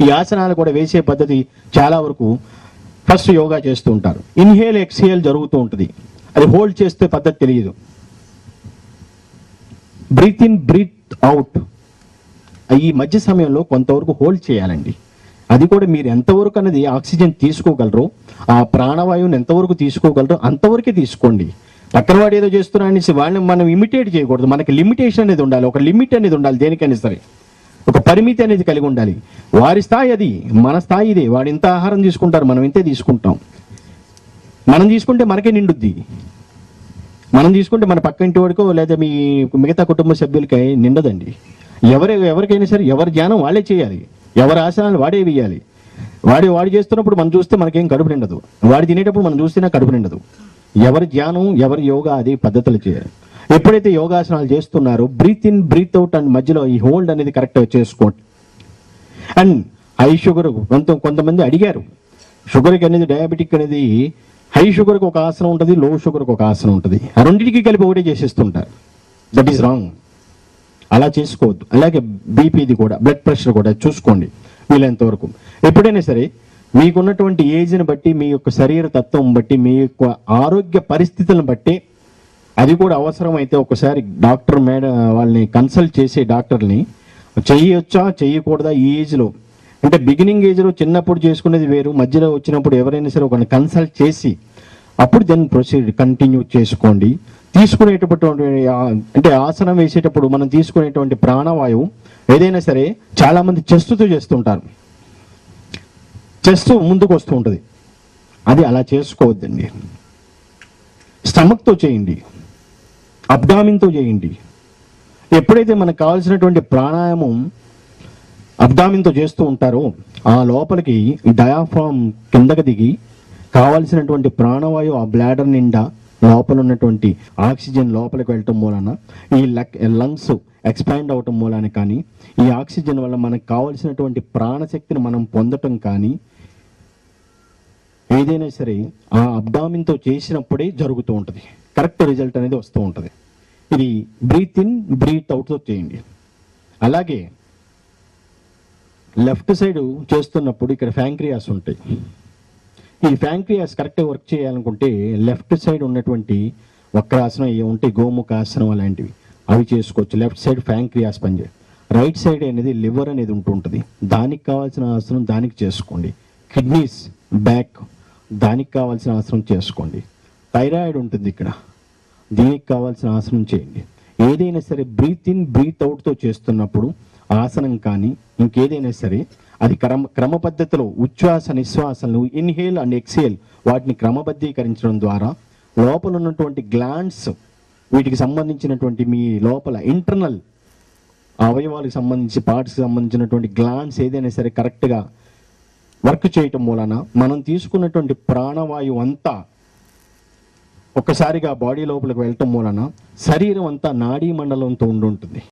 ఈ ఆసనాలు కూడా వేసే పద్ధతి చాలా వరకు ఫస్ట్ యోగా చేస్తూ ఉంటారు. ఇన్హేల్ ఎక్స్హేల్ జరుగుతూ ఉంటుంది. అది హోల్డ్ చేస్తే పద్ధతి తెలియదు. బ్రీత్ ఇన్ బ్రీత్ అవుట్ ఈ మధ్య సమయంలో కొంతవరకు హోల్డ్ చేయాలండి. అది కూడా మీరు ఎంతవరకు అనేది ఆక్సిజన్ తీసుకోగలరో ఆ ప్రాణవాయువుని ఎంతవరకు తీసుకోగలరో అంతవరకే తీసుకోండి. పక్కనవాడు ఏదో చేస్తున్నా అనేసి వాళ్ళని మనం ఇమిటేట్ చేయకూడదు. మనకి లిమిటేషన్ అనేది ఉండాలి. ఒక లిమిట్ అనేది ఉండాలి దేనికైనా సరే. ఒక పరిమితి అనేది కలిగి ఉండాలి. వారి స్థాయి అది మన స్థాయి ఇదే. వాడు ఇంత ఆహారం తీసుకుంటారు మనం ఇంతే తీసుకుంటాం. మనం తీసుకుంటే మనకే నిండుద్ది. మనం తీసుకుంటే మన పక్క ఇంటి వాడికో లేదా మీ మిగతా కుటుంబ సభ్యులకి నిండదండి. ఎవరి ఎవరికైనా సరే ఎవరి ధ్యానం వాళ్ళే చేయాలి. ఎవరి ఆసనాలు వాడే వేయాలి. వాడి వాడు చేస్తున్నప్పుడు మనం చూస్తే మనకేం కడుపు నిండదు. వాడు తినేటప్పుడు మనం చూస్తేనే కడుపు నిండదు. ఎవరి ధ్యానం ఎవరి యోగా అది పద్ధతులు చేయాలి. ఎప్పుడైతే యోగాసనాలు చేస్తున్నారో breathe in breathe out and మధ్యలో ఈ హోల్డ్ అనేది కరెక్ట్గా చేసుకోండి. అండ్ హై షుగర్ కొంత కొంతమంది అడిగారు. షుగర్కి అనేది డయాబెటిక్ అనేది హై షుగర్కి ఒక ఆసనం ఉంటుంది లో షుగర్కి ఒక ఆసనం ఉంటుంది. ఆ రెండింటికి కలిపి ఒకటే చేసేస్తుంటారు. దట్ ఈస్ రాంగ్ అలా చేసుకోవద్దు. అలాగే బీపీది కూడా బ్లడ్ ప్రెషర్ కూడా చూసుకోండి వీలైనంత వరకు. ఎప్పుడైనా సరే మీకున్నటువంటి ఏజ్ని బట్టి మీ యొక్క శరీర తత్వం బట్టి మీ యొక్క ఆరోగ్య పరిస్థితులను బట్టి అది కూడా అవసరమైతే ఒకసారి డాక్టర్ మేడ వాళ్ళని కన్సల్ట్ చేసే డాక్టర్ని చెయ్యొచ్చా చెయ్యకూడదా ఈ ఏజ్లో? అంటే బిగినింగ్ ఏజ్లో చిన్నప్పుడు చేసుకునేది వేరు మధ్యలో వచ్చినప్పుడు ఎవరైనా సరే ఒకరిని కన్సల్ట్ చేసి అప్పుడు దాన్ని ప్రొసీడ్ కంటిన్యూ చేసుకోండి. తీసుకునేటటువంటి అంటే ఆసనం వేసేటప్పుడు మనం తీసుకునేటువంటి ప్రాణవాయువు ఏదైనా సరే చాలామంది చెస్తుతో చెస్ట్తో చేస్తుంటారు. చెస్ట్ ముందుకు వస్తూ ఉంటుంది. అది అలా చేసుకోవద్దండి. స్టమక్తో చేయండి. అబ్డామిన్తో చేయండి. ఎప్పుడైతే మనకు కావాల్సినటువంటి ప్రాణాయామం అబ్డామిన్తో చేస్తూ ఉంటారో ఆ లోపలికి డయాఫామ్ కిందకి దిగి కావాల్సినటువంటి ప్రాణవాయువు ఆ బ్లాడర్ నిండా లోపల ఉన్నటువంటి ఆక్సిజన్ లోపలికి వెళ్ళటం మూలన ఈ లంగ్స్ ఎక్స్పాండ్ అవటం మూలాన కానీ ఈ ఆక్సిజన్ వల్ల మనకు కావాల్సినటువంటి ప్రాణశక్తిని మనం పొందటం కానీ ఏదైనా సరే ఆ అబ్డామిన్తో చేసినప్పుడే జరుగుతూ ఉంటుంది. కరెక్ట్ రిజల్ట్ అనేది వస్తూ ఉంటుంది. ఇది బ్రీత్ ఇన్ బ్రీత్ అవుట్తో చేయండి. అలాగే లెఫ్ట్ సైడ్ చేస్తున్నప్పుడు ఇక్కడ ఫ్యాంక్రియాస్ ఉంటాయి. ఈ ఫ్యాంక్రియాస్ కరెక్ట్గా వర్క్ చేయాలనుకుంటే లెఫ్ట్ సైడ్ ఉన్నటువంటి వక్రాసనం ఏ ఉంటే గోముఖాసనం అలాంటివి. అవి చేసుకోవచ్చు. లెఫ్ట్ సైడ్ ఫ్యాంక్రియాస్ పనిచేయ రైట్ సైడ్ అనేది లివర్ అనేది ఉంటుంటుంది దానికి కావాల్సిన ఆసనం దానికి చేసుకోండి. కిడ్నీస్ బ్యాక్ దానికి కావాల్సిన ఆసనం చేసుకోండి. థైరాయిడ్ ఉంటుంది ఇక్కడ. దీనికి కావాల్సిన ఆసనం చేయండి. ఏదైనా సరే బ్రీత్ ఇన్ బ్రీత్ అవుట్తో చేస్తున్నప్పుడు ఆసనం కానీ ఇంకేదైనా సరే అది క్రమ క్రమ పద్ధతిలో ఉచ్ఛ్వాస నిశ్వాసలను ఇన్హేల్ అండ్ ఎక్సేల్ వాటిని క్రమబద్ధీకరించడం ద్వారా లోపల ఉన్నటువంటి గ్లాండ్స్ వీటికి సంబంధించినటువంటి మీ లోపల ఇంటర్నల్ అవయవాలకు సంబంధించి పార్ట్స్కి సంబంధించినటువంటి గ్లాండ్స్ ఏదైనా సరే కరెక్ట్గా వర్క్ చేయటం మూలన మనం తీసుకున్నటువంటి ప్రాణవాయువు అంతా ఒక్కసారిగా బాడీ లోపలికి వెళ్ళటం మూలన శరీరం అంతా నాడీ మండలంతో ఉండి ఉంటుంది